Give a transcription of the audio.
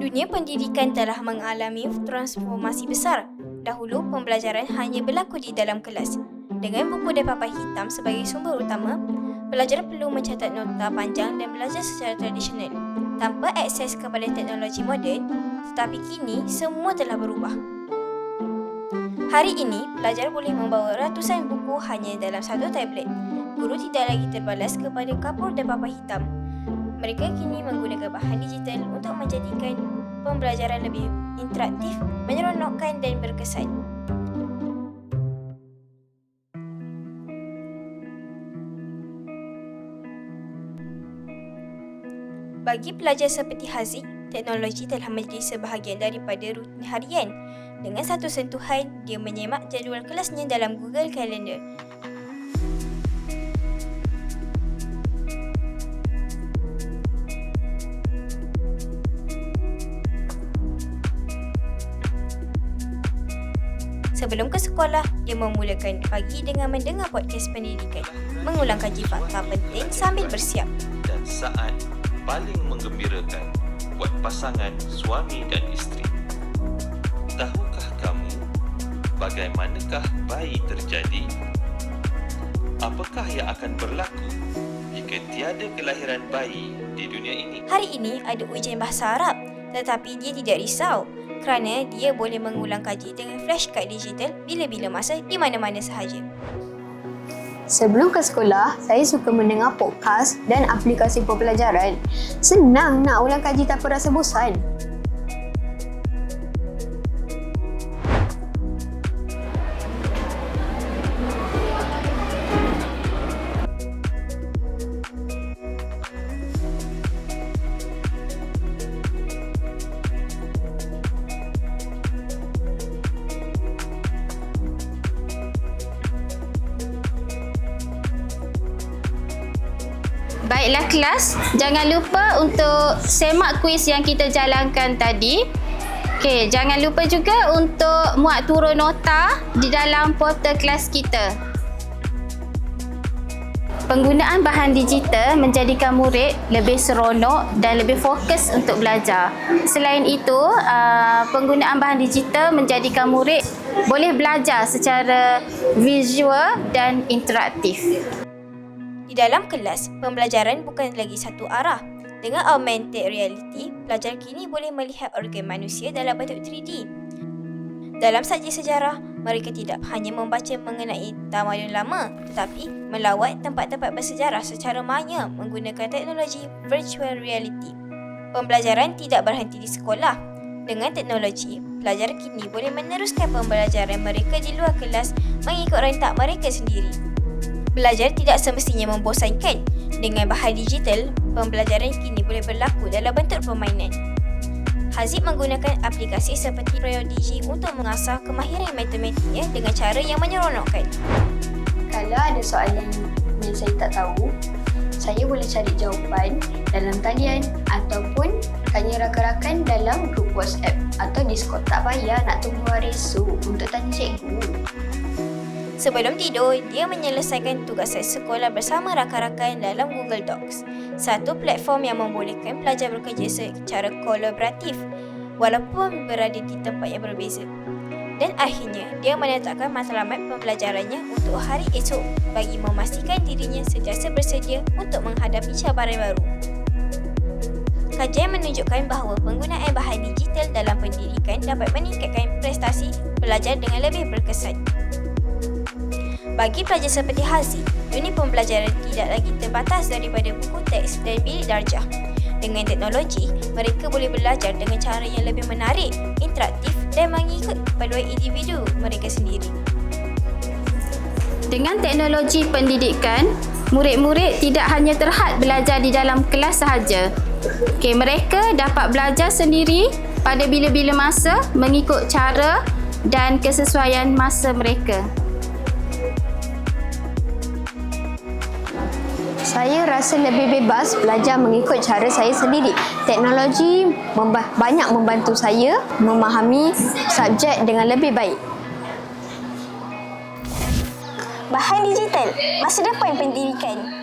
Dunia pendidikan telah mengalami transformasi besar. Dahulu, pembelajaran hanya berlaku di dalam kelas. Dengan buku dan papan hitam sebagai sumber utama, pelajar perlu mencatat nota panjang dan belajar secara tradisional tanpa akses kepada teknologi moden, tetapi kini semua telah berubah. Hari ini, pelajar boleh membawa ratusan buku hanya dalam satu tablet. Guru tidak lagi terbalas kepada kapur dan papan hitam. Mereka kini menggunakan bahan digital untuk menjadikan pembelajaran lebih interaktif, menyeronokkan dan berkesan. Bagi pelajar seperti Haziq, teknologi telah menjadi sebahagian daripada rutin harian. Dengan satu sentuhan, dia menyemak jadual kelasnya dalam Google Calendar. Sebelum ke sekolah, dia memulakan pagi dengan mendengar podcast pendidikan, mengulang kaji fakta penting sambil bersiap. dan saat paling menggembirakan buat pasangan suami dan isteri. Tahukah kamu bagaimanakah bayi terjadi? Apakah yang akan berlaku jika tiada kelahiran bayi di dunia ini? Hari ini ada ujian bahasa Arab, tetapi dia tidak risau kerana dia boleh mengulang kaji dengan flashcard digital bila-bila masa di mana-mana sahaja. Sebelum ke sekolah, saya suka mendengar podcast dan aplikasi pembelajaran. Senang nak ulang kaji tanpa rasa bosan. Baiklah kelas, jangan lupa untuk semak kuis yang kita jalankan tadi. Okey, jangan lupa juga untuk muat turun nota di dalam portal kelas kita. Penggunaan bahan digital menjadikan murid lebih seronok dan lebih fokus untuk belajar. Selain itu, uh, penggunaan bahan digital menjadikan murid boleh belajar secara visual dan interaktif. Di dalam kelas, pembelajaran bukan lagi satu arah. Dengan augmented reality, pelajar kini boleh melihat organ manusia dalam bentuk 3D. Dalam saja sejarah, mereka tidak hanya membaca mengenai tamadun lama, tetapi melawat tempat-tempat bersejarah secara maya menggunakan teknologi virtual reality. Pembelajaran tidak berhenti di sekolah. Dengan teknologi, pelajar kini boleh meneruskan pembelajaran mereka di luar kelas mengikut rentak mereka sendiri. Belajar tidak semestinya membosankan. Dengan bahan digital, pembelajaran kini boleh berlaku dalam bentuk permainan. Haziq menggunakan aplikasi seperti Prodigy untuk mengasah kemahiran matematiknya dengan cara yang menyeronokkan. Kalau ada soalan yang saya tak tahu, saya boleh cari jawapan dalam talian ataupun tanya rakan-rakan dalam grup WhatsApp atau Discord. Tak payah nak tunggu hari esok untuk tanya cikgu. Sebelum tidur, dia menyelesaikan tugas sekolah bersama rakan-rakan dalam Google Docs, satu platform yang membolehkan pelajar bekerja secara kolaboratif walaupun berada di tempat yang berbeza. Dan akhirnya, dia menetapkan matlamat pembelajarannya untuk hari esok bagi memastikan dirinya sentiasa bersedia untuk menghadapi cabaran baru. Kajian menunjukkan bahawa penggunaan bahan digital dalam pendidikan dapat meningkatkan prestasi pelajar dengan lebih berkesan. Bagi pelajar seperti Haziq, dunia pembelajaran tidak lagi terbatas daripada buku teks dan bilik darjah. Dengan teknologi, mereka boleh belajar dengan cara yang lebih menarik, interaktif dan mengikut keperluan individu mereka sendiri. Dengan teknologi pendidikan, murid-murid tidak hanya terhad belajar di dalam kelas sahaja. Okay, mereka dapat belajar sendiri pada bila-bila masa mengikut cara dan kesesuaian masa mereka. Saya rasa lebih bebas belajar mengikut cara saya sendiri. Teknologi memba- banyak membantu saya memahami subjek dengan lebih baik. Bahan digital, masa depan pendidikan.